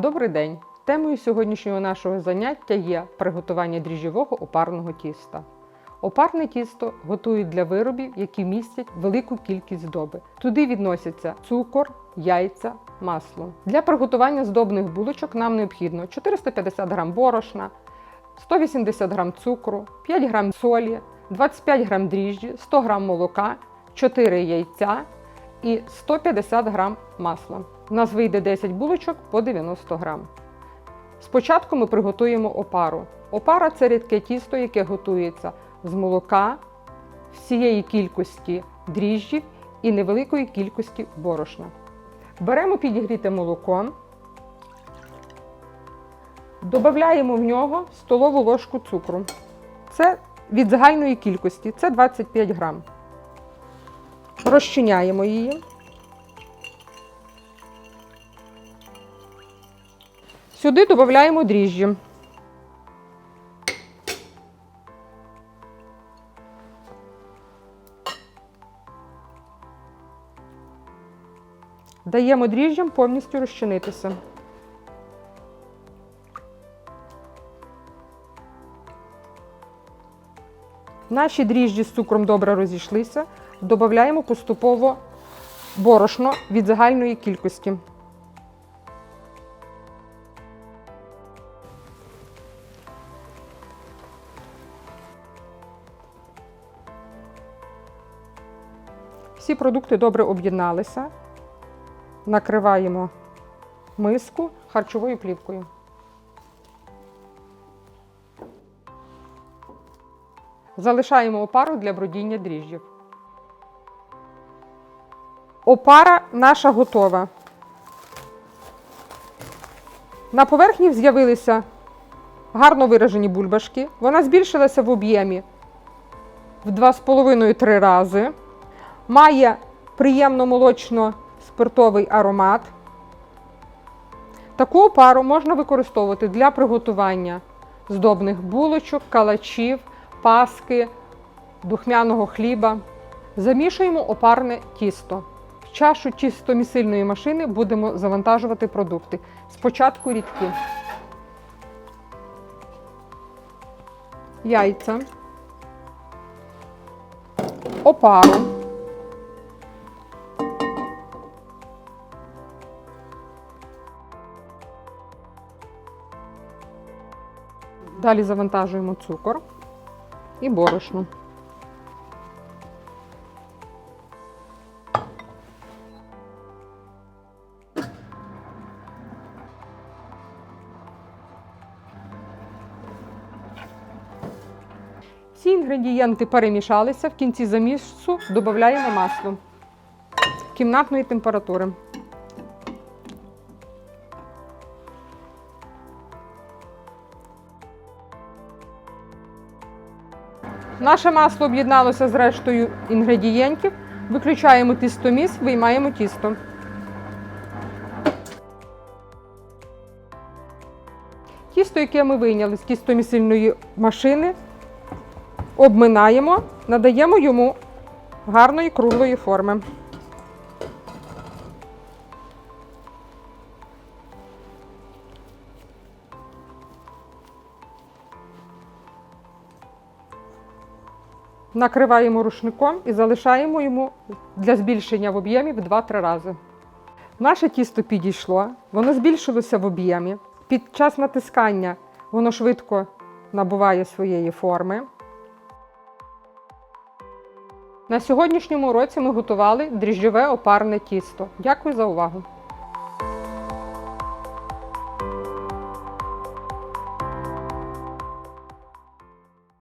Добрий день! Темою сьогоднішнього нашого заняття є приготування дріжджового опарного тіста. Опарне тісто готують для виробів, які містять велику кількість здоби. Туди відносяться цукор, яйця, масло. Для приготування здобних булочок нам необхідно 450 г борошна, 180 г цукру, 5 г солі, 25 г дріжджі, 100 г молока, 4 яйця і 150 г масла. У нас вийде 10 булочок по 90 г. Спочатку ми приготуємо опару. Опара це рідке тісто, яке готується з молока, всієї кількості дріжджів і невеликої кількості борошна. Беремо підігріте молоко, додаємо в нього столову ложку цукру. Це від загальної кількості, це 25 грам. Розчиняємо її. Сюди додаємо дріжджі. Даємо дріжджам повністю розчинитися. Наші дріжджі з цукром добре розійшлися. Додаємо поступово борошно від загальної кількості. Всі продукти добре об'єдналися. Накриваємо миску харчовою плівкою. Залишаємо опару для бродіння дріжджів. Опара наша готова. На поверхні з'явилися гарно виражені бульбашки. Вона збільшилася в об'ємі в 2,5-3 рази. Має приємно молочно-спиртовий аромат. Таку опару можна використовувати для приготування здобних булочок, калачів, паски, духмяного хліба. Замішуємо опарне тісто. В чашу тістомісильної машини будемо завантажувати продукти. Спочатку рідкі. Яйця, опару. Далі завантажуємо цукор і борошно. Всі інгредієнти перемішалися. В кінці замісу додаємо масло кімнатної температури. Наше масло об'єдналося з рештою інгредієнтів. Виключаємо тістоміс, виймаємо тісто. Тісто, яке ми вийняли з тістомісильної машини, обминаємо, надаємо йому гарної круглої форми. Накриваємо рушником і залишаємо йому для збільшення в об'ємі в 2-3 рази. Наше тісто підійшло, воно збільшилося в об'ємі. Під час натискання воно швидко набуває своєї форми. На сьогоднішньому уроці ми готували дріжджове опарне тісто. Дякую за увагу!